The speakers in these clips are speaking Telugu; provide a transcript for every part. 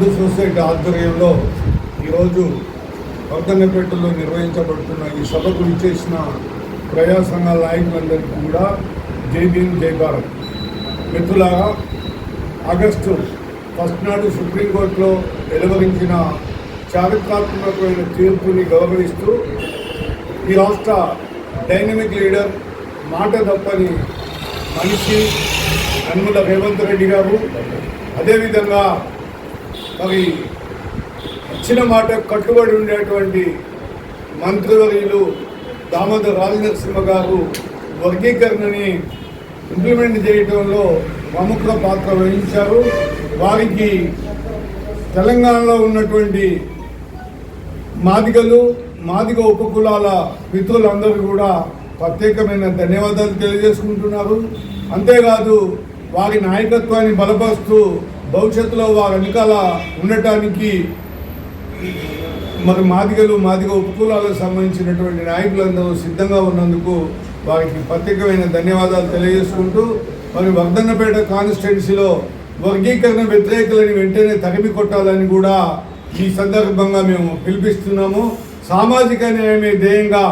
అందు సొసైటీ ఆధ్వర్యంలో ఈరోజు వర్ధన్నపేటలో నిర్వహించబడుతున్న ఈ సభకు విచ్చేసిన ప్రజా సంఘాల నాయకులందరికీ కూడా జై భీమ్ జై భారత్. మిత్రులారా ఆగస్టు ఫస్ట్ నాడు సుప్రీంకోర్టులో వెలువరించిన చారిత్రాత్మకమైన తీర్పుని గౌరవిస్తూ ఈ రాష్ట్ర డైనమిక్ లీడర్ మాట తప్పని మనిషి నన్ముల రేవంత్ రెడ్డి గారు అదేవిధంగా మరి ఇచ్చిన మాట కట్టుబడి ఉండేటువంటి మంత్రివర్యులు దామోదర్ రాజనరసింహ గారు వర్గీకరణని ఇంప్లిమెంట్ చేయడంలో ప్రముఖ పాత్ర వహించారు. వారికి తెలంగాణలో ఉన్నటువంటి మాదిగలు మాదిగ ఉపకులాల మిత్రులందరూ కూడా ప్రత్యేకమైన ధన్యవాదాలు తెలియజేసుకుంటున్నారు. అంతేకాదు వారి నాయకత్వాన్ని బలపరుస్తూ భవిష్యత్తులో వారు వెనకాల ఉండటానికి మరి మాదిగలు మాదిగ ఉపకులాలకు సంబంధించినటువంటి నాయకులందరూ సిద్ధంగా ఉన్నందుకు వారికి ప్రత్యేకమైన ధన్యవాదాలు తెలియజేసుకుంటూ మరి వర్ధన్నపేట కాన్స్టిట్యున్సీలో వర్గీకరణ వ్యతిరేకులని వెంటనే తరిమి కొట్టాలని కూడా ఈ సందర్భంగా మేము పిలిపిస్తున్నాము. సామాజిక న్యాయమే ధ్యేయంగా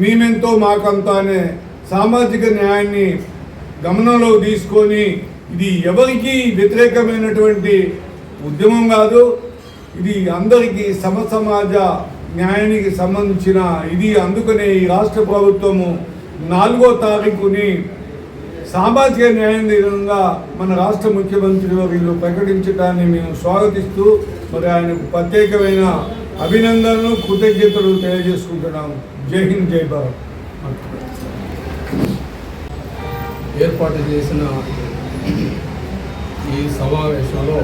మేమెంతో మాకంతా అనే సామాజిక న్యాయాన్ని గమనంలో తీసుకొని ఇది ఎవరికి వ్యతిరేకమైనటువంటి ఉద్యమం కాదు ఇది అందరికీ సమ సమాజ న్యాయానికి సంబంధించిన ఇది. అందుకనే ఈ రాష్ట్ర ప్రభుత్వము నాలుగో తారీఖుని సామాజిక న్యాయం దినంగా మన రాష్ట్ర ముఖ్యమంత్రి వీళ్ళు ప్రకటించడాన్ని మేము స్వాగతిస్తూ మరి ఆయనకు ప్రత్యేకమైన అభినందనలు కృతజ్ఞతలు తెలియజేసుకుంటున్నాము. జై హింద్ జై భారత్. ఏర్పాటు చేసిన ఈ సమావేశంలో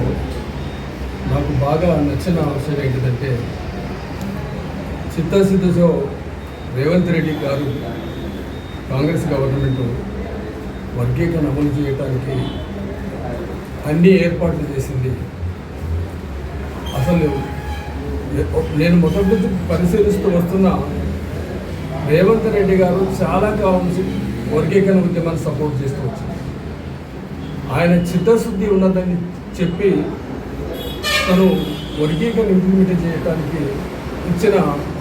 నాకు బాగా నచ్చిన అంశం ఏంటిదంటే చిత్తశుద్ధితో రేవంత్ రెడ్డి గారు కాంగ్రెస్ గవర్నమెంట్ వర్గీకరణ అమలు చేయడానికి అన్ని ఏర్పాట్లు చేసింది. అసలు నేను మొదటి పరిశీలిస్తూ వస్తున్న రేవంత్ రెడ్డి గారు చాలా కాలం వర్గీకరణ ఉద్యమాన్ని సపోర్ట్ చేస్తూ వచ్చింది. ఆయన చిత్తశుద్ధి ఉన్నదని చెప్పి తను వర్గీకరణ ఇంప్లిమెంట్ చేయడానికి ఇచ్చిన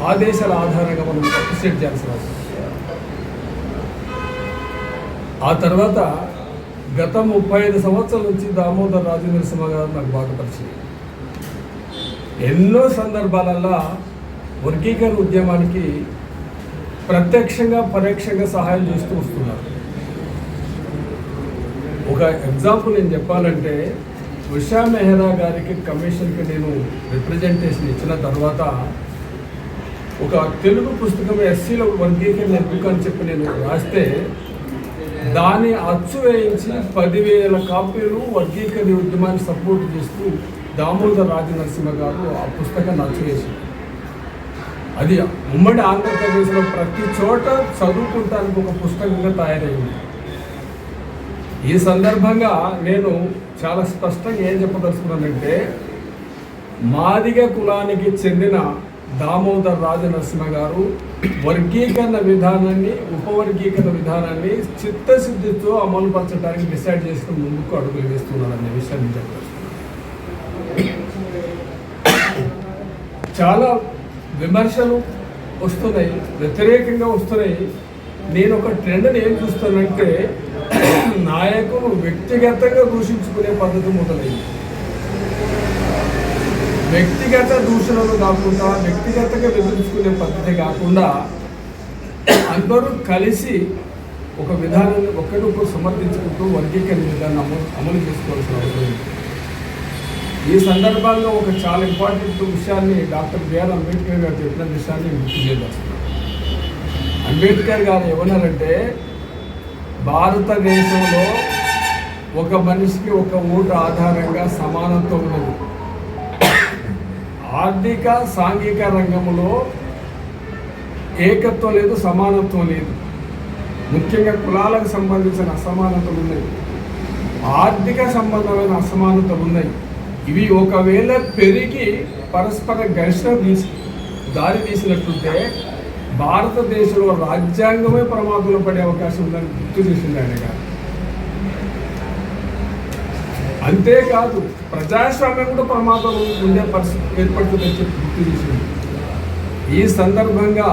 ఆదేశాల ఆధారంగా మనం అప్రిషియేట్ చేయాల్సిన అవసరం ఆ తర్వాత గత ముప్పై ఐదు సంవత్సరాల నుంచి దామోదర్ రాజు నరసింహ గారు నాకు బాగా పరిచయం ఎన్నో సందర్భాలలో వర్గీకరణ ఉద్యమానికి ప్రత్యక్షంగా పరోక్షంగా సహాయం చేస్తూ వస్తున్నారు. ఒక ఎగ్జాంపుల్ నేను చెప్పాలంటే ఉషా మెహ్రా గారికి కమిషన్కి నేను రిప్రజెంటేషన్ ఇచ్చిన తర్వాత ఒక తెలుగు పుస్తకం ఎస్సీలో వర్గీకరణ ఎందుకు అని చెప్పి నేను రాస్తే దాన్ని అచ్చు వేయించి పదివేల కాపీలు వర్గీకరణ ఉద్యమాన్ని సపోర్ట్ చేస్తూ దామోదర్ రాజనరసింహ గారు ఆ పుస్తకాన్ని అచ్చు వేసింది. అది ఉమ్మడి ఆంధ్రప్రదేశ్లో ప్రతి చోట చదువుకుంటానికి ఒక పుస్తకంగా తయారైంది. ఈ సందర్భంగా నేను చాలా స్పష్టంగా ఏం చెప్పదలుచుకున్నానంటే మాదిగ కులానికి చెందిన దామోదర్ రాజనరసింహ గారు వర్గీకరణ విధానాన్ని ఉపవర్గీకరణ విధానాన్ని చిత్తశుద్ధితో అమలుపరచడానికి డిసైడ్ చేసుకుని ముందుకు అడుగులు వేస్తున్నారనే విషయాన్ని చెప్పారు చాలా విమర్శలు వస్తున్నాయి వ్యతిరేకంగా వస్తున్నాయి. నేను ఒక ట్రెండ్ని ఏం చూస్తానంటే నాయకులు వ్యక్తిగతంగా దూషించుకునే పద్ధతి మొదలైంది. వ్యక్తిగత దూషణలు కాకుండా వ్యక్తిగతంగా బెదిరించుకునే పద్ధతి కాకుండా అందరూ కలిసి ఒక విధానాన్ని ఒకరికొకరు సమర్థించుకుంటూ వర్గీకరణ విధానం అమలు అమలు చేసుకోవాల్సిన అవసరం ఉంది. ఈ సందర్భాల్లో ఒక చాలా ఇంపార్టెంట్ విషయాన్ని డాక్టర్ బిఆర్ అంబేద్కర్ గారు చెప్పిన విషయాన్ని గుర్తు చేద్దాం. అంబేద్కర్ గారు ఏమన్నారంటే భారతదేశంలో ఒక మనిషికి ఒక ఓటు ఆధారంగా సమానత్వం ఉన్నది. ఆర్థిక సాంఘిక రంగంలో ఏకత్వం లేదు సమానత్వం లేదు. ముఖ్యంగా కులాలకు సంబంధించిన అసమానతలు ఉన్నాయి. ఆర్థిక సంబంధమైన అసమానతలు ఉన్నాయి. ఇవి ఒకవేళ పెరిగి పరస్పర ఘర్షణ తీసి దారి తీసినట్టుంటే భారతదేశంలో రాజ్యాంగమే ప్రమాదంలో పడే అవకాశం ఉందని గుర్తు చేసింది ఆయన గారు. అంతేకాదు ప్రజాస్వామ్యం కూడా ప్రమాదం ఉండే పరిస్థితి ఏర్పడుతుందని చెప్పి గుర్తు చేసింది. ఈ సందర్భంగా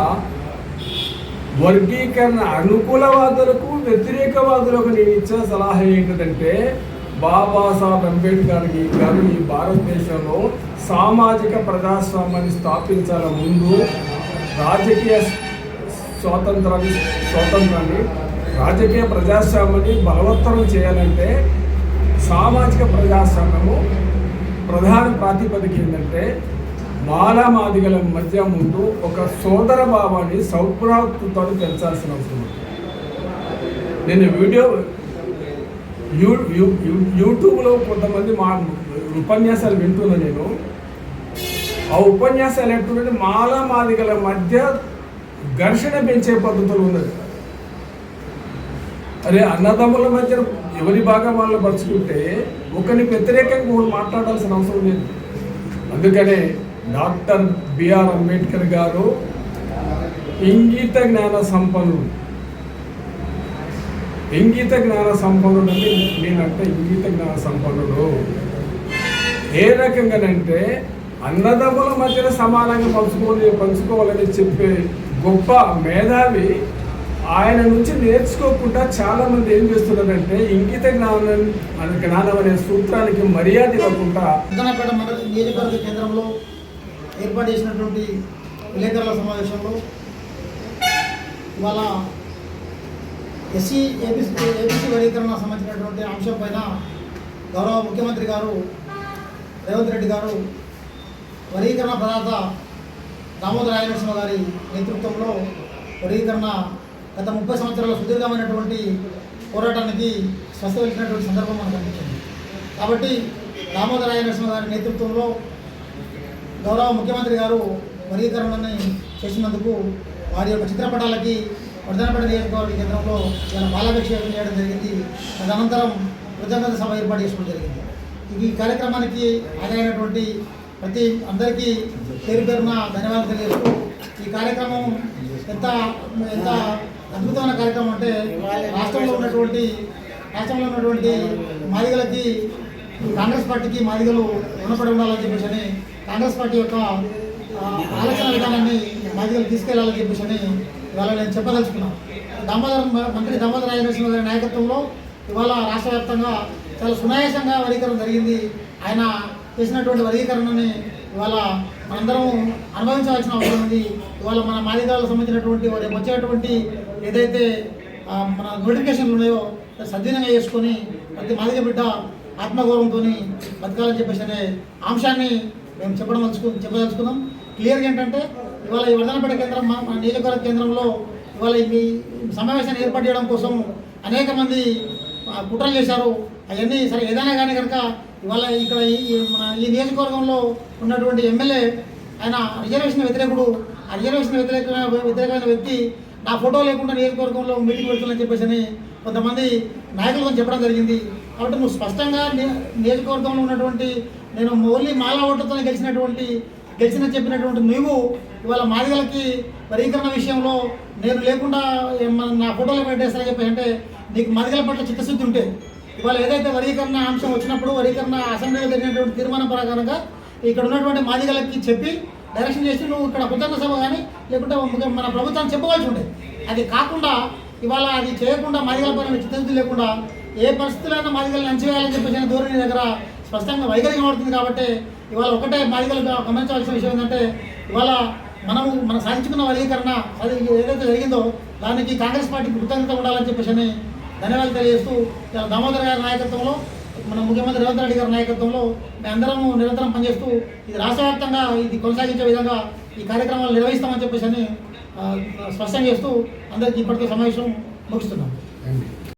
వర్గీకరణ అనుకూలవాదులకు వ్యతిరేకవాదులకు నేను ఇచ్చిన సలహా ఏంటంటే బాబాసాహెబ్ అంబేద్కర్ ఈ- గారు ఈ భారతదేశంలో సామాజిక ప్రజాస్వామ్యాన్ని స్థాపించాల ముందు రాజకీయ స్వాతంత్రాన్ని స్వాతంత్రాన్ని రాజకీయ ప్రజాస్వామ్యాన్ని బలవత్తరం చేయాలంటే సామాజిక ప్రజాస్వామ్యము ప్రధాన ప్రాతిపదిక ఏంటంటే మాలామాదిగల మధ్య ముందు ఒక సోదర భావాన్ని సౌభ్రాతృత్వాన్ని పెంచాల్సిన అవసరం నేను వీడియో యూ యూ- యూ- యూట్యూబ్లో కొంతమంది మా ఉపన్యాసాలు వింటున్నా నేను. ఆ ఉపన్యాసాలు ఎట్టుంటే మాలామాదిగల మధ్య ఘర్షణ పెంచే పద్ధతులు ఉన్నది. అరే అన్నదమ్ముల మధ్య ఎవరి బాగా వాళ్ళు పరుచుకుంటే ఒకరిని వ్యతిరేకంగా వాళ్ళు మాట్లాడాల్సిన అవసరం లేదు. అందుకనే డాక్టర్ బిఆర్ అంబేద్కర్ గారు ఇంగిత జ్ఞాన సంపన్నుడు. ఇంగిత జ్ఞాన సంపన్నుడు అని నేనంటే ఇంగిత జ్ఞాన సంపన్నుడు. ఏ రకంగానంటే అన్నదమ్ముల మధ్యన సమానంగా పంచుకోవాలి పంచుకోవాలని చెప్పే గొప్ప మేధావి ఆయన నుంచి నేర్చుకోకుండా చాలామంది ఏం చేస్తున్నారంటే ఇంగిత జ్ఞానం అనే జ్ఞానం అనే సూత్రానికి మర్యాద ఇవ్వకుండా నియోజకవర్గ కేంద్రంలో ఏర్పాటు చేసినటువంటి విలేకరుల సమావేశంలో ఇవాళ ఎస్సీ ఏబీసీ ఏబీసీ వర్గీకరణ సంబంధించినటువంటి అంశం పైన గౌరవ ముఖ్యమంత్రి గారు రేవంత్ రెడ్డి గారు వర్గీకరణ ప్రదాత దామోదర రాయనరసింహ గారి నేతృత్వంలో వర్గీకరణ గత ముప్పై సంవత్సరాల సుదీర్ఘమైనటువంటి పోరాటానికి స్వస్థ సందర్భం మనకు కనిపించింది. కాబట్టి దామోదర రాయనరసింహ గారి నేతృత్వంలో గౌరవ ముఖ్యమంత్రి గారు వర్గీకరణని చేసినందుకు వారి యొక్క చిత్రపటాలకి వర్ధనపేట నియోజకవర్గ కేంద్రంలో ఇలా బాలాభిషేకం చేయడం జరిగింది. తదనంతరం కృతజ్ఞత సభ ఏర్పాటు చేసుకోవడం జరిగింది. ఈ కార్యక్రమానికి హాజరైనటువంటి ప్రతి అందరికీ పేరు పేరున ధన్యవాదాలు తెలియజేస్తూ ఈ కార్యక్రమం ఎంత ఎంత అద్భుతమైన కార్యక్రమం అంటే రాష్ట్రంలో ఉన్నటువంటి రాష్ట్రంలో ఉన్నటువంటి మాదిగలకి కాంగ్రెస్ పార్టీకి మాదిగలు రుణపడి ఉండాలని చెప్పేసి కాంగ్రెస్ పార్టీ యొక్క ఆలోచన విధానాన్ని మాదిగలు తీసుకెళ్ళాలని చెప్పేసి ఇవాళ నేను చెప్పదలుచుకున్నాను దామోదర మంత్రి దామోదర రాజనరసింహ గారి నాయకత్వంలో ఇవాళ రాష్ట్ర వ్యాప్తంగా చాలా సునాయాసంగా వర్గీకరణ జరిగింది. ఆయన చేసినటువంటి వర్గీకరణని ఇవాళ మనందరం అనుభవించవలసిన అవసరం ఉంది. ఇవాళ మన మాదిగాలకు సంబంధించినటువంటి వారి వచ్చేటువంటి ఏదైతే మన నోటిఫికేషన్లు ఉన్నాయో దాన్ని సద్వినియోగం చేసుకొని ప్రతి మాదిగ బిడ్డ ఆత్మగౌరవంతో బతకాలని చెప్పేసి అనే అంశాన్ని మేము చెప్పడం చెప్పదలుచుకున్నాం. క్లియర్గా ఏంటంటే ఇవాళ ఈ వర్ధనపేట కేంద్రం మా నీలకొర కేంద్రంలో ఇవాళ ఈ సమావేశాన్ని ఏర్పాటు చేయడం కోసం అనేక మంది కుట్రలు చేశారు. అవన్నీ సరే ఏదైనా కానీ కనుక ఇవాళ ఇక్కడ ఈ మన ఈ నియోజకవర్గంలో ఉన్నటువంటి ఎమ్మెల్యే ఆయన రిజర్వేషన్ వ్యతిరేకుడు. ఆ రిజర్వేషన్ వ్యతిరేక వ్యతిరేకమైన వ్యక్తి నా ఫోటో లేకుండా నియోజకవర్గంలో మీటింగ్ పెడుతుందని చెప్పేసి అని కొంతమంది నాయకులతో చెప్పడం జరిగింది. కాబట్టి నువ్వు స్పష్టంగా ని- నియోజకవర్గంలో ఉన్నటువంటి నేను ఓన్లీ మాలా ఓట్లతో గెలిచినటువంటి గెలిచిన చెప్పినటువంటి నువ్వు ఇవాళ మాదిగలకి వర్గీకరణ విషయంలో నేను లేకుండా నా ఫోటోలు పెట్టేస్తానని చెప్పి అంటే నీకు మాదిగల పట్ల చిత్తశుద్ధి ఉంటే ఇవాళ ఏదైతే వర్గీకరణ అంశం వచ్చినప్పుడు వర్గీకరణ అసెంబ్లీలో జరిగినటువంటి తీర్మానం ప్రకారంగా ఇక్కడ ఉన్నటువంటి మాదిగలకి చెప్పి డైరెక్షన్ చేసి నువ్వు ఇక్కడ కృతజ్ఞ సభ కానీ లేకుంటే మన ప్రభుత్వాన్ని చెప్పవలసి ఉండేది అది కాకుండా ఇవాళ అది చేయకుండా మాదిగల పైన చిత్తశుద్ధి లేకుండా ఏ పరిస్థితులైనా మాదిగలను అంచివేయాలని చెప్పేసి ధోరణి దగ్గర స్పష్టంగా వైఖరి కనబడుతుంది కాబట్టి ఇవాళ ఒకటే మాదిగలు గమనించవలసిన విషయం ఏంటంటే ఇవాళ మనము మనం సాధించుకున్న వర్గీకరణ అది ఏదైతే జరిగిందో దానికి కాంగ్రెస్ పార్టీ కృతజ్ఞత ఉండాలని చెప్పేసి అని ధన్యవాదాలు తెలియజేస్తూ దామోదర్ గారి నాయకత్వంలో మన ముఖ్యమంత్రి రేవంత్ రెడ్డి గారి నాయకత్వంలో మేమందరం నిరంతరం పనిచేస్తూ ఇది రాష్ట్రవ్యాప్తంగా ఇది కొనసాగించే విధంగా ఈ కార్యక్రమాలు నిర్వహిస్తామని చెప్పేసి అని స్పష్టం చేస్తూ అందరికీ ఇప్పటికే సమావేశం ముగిస్తున్నాం.